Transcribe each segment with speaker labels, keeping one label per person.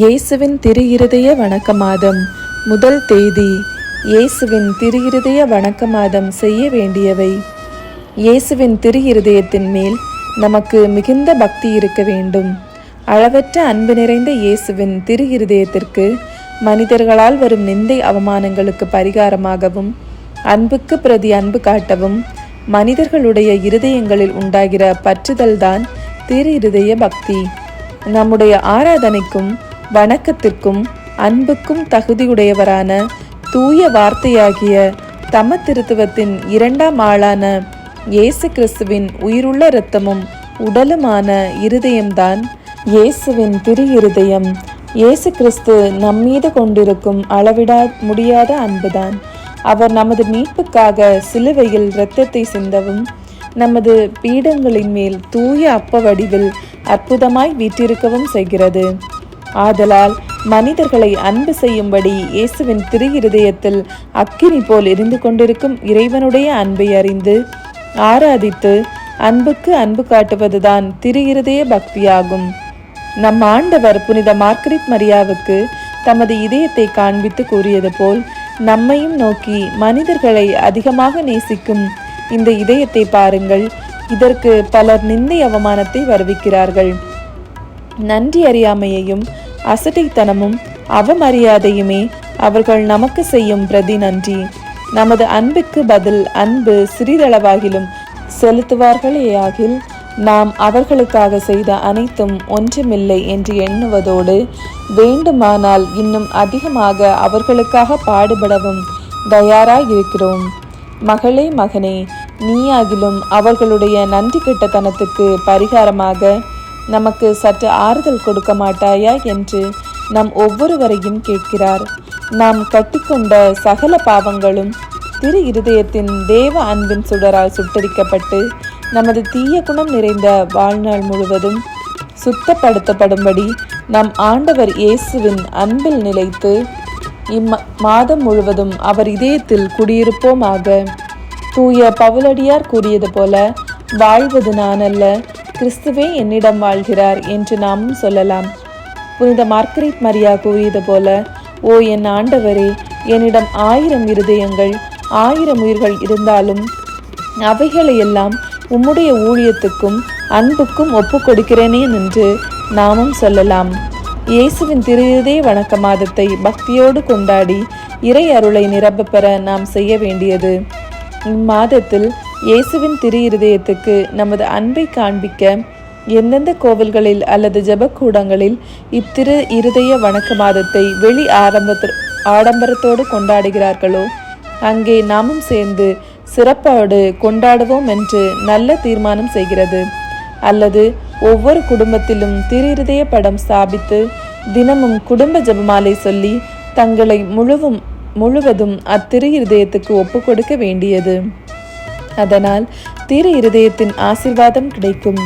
Speaker 1: இயேசுவின் திரு இருதய வணக்க மாதம் முதல் தேதி இயேசுவின் திரு இருதய வணக்க மாதம் செய்ய வேண்டியவை. இயேசுவின் திரு இருதயத்தின் மேல் நமக்கு மிகுந்த பக்தி இருக்க வேண்டும். அளவற்ற அன்பு நிறைந்த இயேசுவின் திரு இருதயத்திற்கு மனிதர்களால் வரும் நிந்தை அவமானங்களுக்கு பரிகாரமாகவும் அன்புக்கு பிரதி அன்பு காட்டவும் மனிதர்களுடைய இருதயங்களில் உண்டாகிற பற்றுதல்தான் திரு இருதய பக்தி. நம்முடைய ஆராதனைக்கும் வணக்கத்திற்கும் அன்புக்கும் தகுதியுடையவரான தூய வார்த்தையாகிய தம திருத்துவத்தின் இரண்டாம் ஆளான இயேசு கிறிஸ்துவின் உயிருள்ள இரத்தமும் உடலுமான இருதயம்தான் இயேசுவின் திரு இருதயம் இயேசு கிறிஸ்து நம்மீது கொண்டிருக்கும் அளவிடா முடியாத அன்புதான். அவர் நமது மீட்புக்காக சிலுவையில் இரத்தத்தை சிந்தவும் நமது பீடங்களின் மேல் தூய அப்ப வடிவில் அற்புதமாய் வீற்றிருக்கவும் செய்கிறது. ஆதலால் மனிதர்களை அன்பு செய்யும்படி இயேசுவின் திரு இருதயத்தில் அக்கினி போல் எரிந்து கொண்டிருக்கும் இறைவனுடைய அன்பை அறிந்து ஆராதித்து அன்புக்கு அன்பு காட்டுவதுதான் திரு இருதய பக்தியாகும். நம் ஆண்டவர் புனித மார்கரிட் மரியாவுக்கு தமது இதயத்தை காண்பித்து கூறியது போல் நம்மையும் நோக்கி மனிதர்களை அதிகமாக நேசிக்கும் இந்த இதயத்தை பாருங்கள் இதற்கு பலர் நிந்தை அவமானத்தை வருவிக்கிறார்கள். நன்றி அறியாமையையும் அசட்டைத்தனமும் அவமரியாதையுமே அவர்கள் நமக்கு செய்யும் பிரதி நன்றி. நமது அன்புக்கு பதில் அன்பு சிறிதளவாகிலும் செலுத்துவார்களேயாகில் நாம் அவர்களுக்காக செய்த அனைத்தும் ஒன்றுமில்லை என்று எண்ணுவதோடு வேண்டுமானால் இன்னும் அதிகமாக அவர்களுக்காக பாடுபடவும் தயாராயிருக்கிறோம். மகளே மகனே நீயாகிலும் அவர்களுடைய நன்றி கிட்டத்தனத்துக்கு பரிகாரமாக நமக்கு சற்று ஆறுதல் கொடுக்க மாட்டாயா என்று நம் ஒவ்வொருவரையும் கேட்கிறார். நாம் கட்டிக்கொண்ட சகல பாவங்களும் திரு இருதயத்தின் தேவ அன்பின் சுடரால் சுட்டரிக்கப்பட்டு நமது தீய குணம் நிறைந்த வாழ்நாள் முழுவதும் சுத்தப்படுத்தப்படும்படி நம் ஆண்டவர் இயேசுவின் அன்பில் நிலைத்து இம் மாதம் முழுவதும் அவர் இதயத்தில் குடியிருப்போமாக. தூய பவுலடியார் கூறியது போல வாழ்வது நான் அல்ல கிறிஸ்துவே என்னிடம் வாழ்கிறார் என்று நாமும் சொல்லலாம். புனித மார்கரிட் மரியா கூறியது போல ஓ என் ஆண்டவரே என்னிடம் ஆயிரம் இருதயங்கள் ஆயிரம் உயிர்கள் இருந்தாலும் அவைகளையெல்லாம் உம்முடைய ஊழியத்துக்கும் அன்புக்கும் ஒப்பு கொடுக்கிறேனே என்று நாமும் சொல்லலாம். இயேசுவின் திருதே வணக்க மாதத்தை பக்தியோடு கொண்டாடி இறை அருளை நிரப்ப பெற நாம் செய்ய வேண்டியது. இம்மாதத்தில் இயேசுவின் திரு இருதயத்துக்கு நமது அன்பை காண்பிக்க எந்தெந்த கோவில்களில் அல்லது ஜெபக்கூடங்களில் இத்திரு இருதய வணக்க மாதத்தை வெளி ஆரம்பத்து ஆடம்பரத்தோடு கொண்டாடுகிறார்களோ அங்கே நாமும் சேர்ந்து சிறப்போடு கொண்டாடுவோம் என்று நல்ல தீர்மானம் செய்கிறது. அல்லது ஒவ்வொரு குடும்பத்திலும் திரு படம் ஸ்தாபித்து தினமும் குடும்ப ஜெபமாலை சொல்லி தங்களை முழுவும் முழுவதும் அத்திரு இருதயத்துக்கு ஒப்பு கொடுக்க வேண்டியது. அதனால் திரு இருதயத்தின் ஆசிர்வாதம் கிடைக்கும்.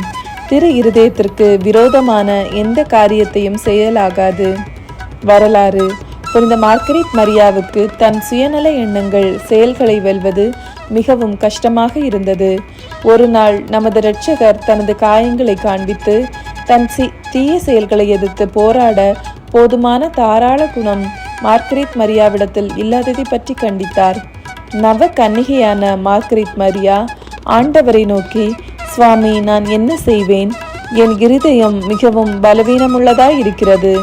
Speaker 1: திரு இருதயத்திற்கு விரோதமான எந்த காரியத்தையும் செயலாகாது வரலாறு. புனித மார்கரிட் மரியாவுக்கு தன் சுயநல எண்ணங்கள் செயல்களை வெல்வது மிகவும் கஷ்டமாக இருந்தது. ஒரு நாள் நமது இரட்சகர் தனது காயங்களை காண்பித்து தன் சி தீய செயல்களை எதிர்த்து போராட போதுமான தாராள குணம் மார்கரிட் மரியாவிடத்தில் இல்லாததை பற்றி கண்டித்தார். நவ கன்னிகையான மார்கரிட் மரியா ஆண்டவரை நோக்கி சுவாமி நான் என்ன செய்வேன்? என் இருதயம் மிகவும் பலவீனமுள்ளதாய் இருக்கிறது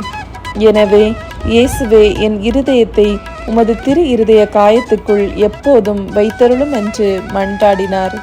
Speaker 1: எனவே இயேசுவே என் இருதயத்தை உமது திரு இருதய காயத்துக்குள் எப்போதும் வைத்தருளும் என்று மன்றாடினார்.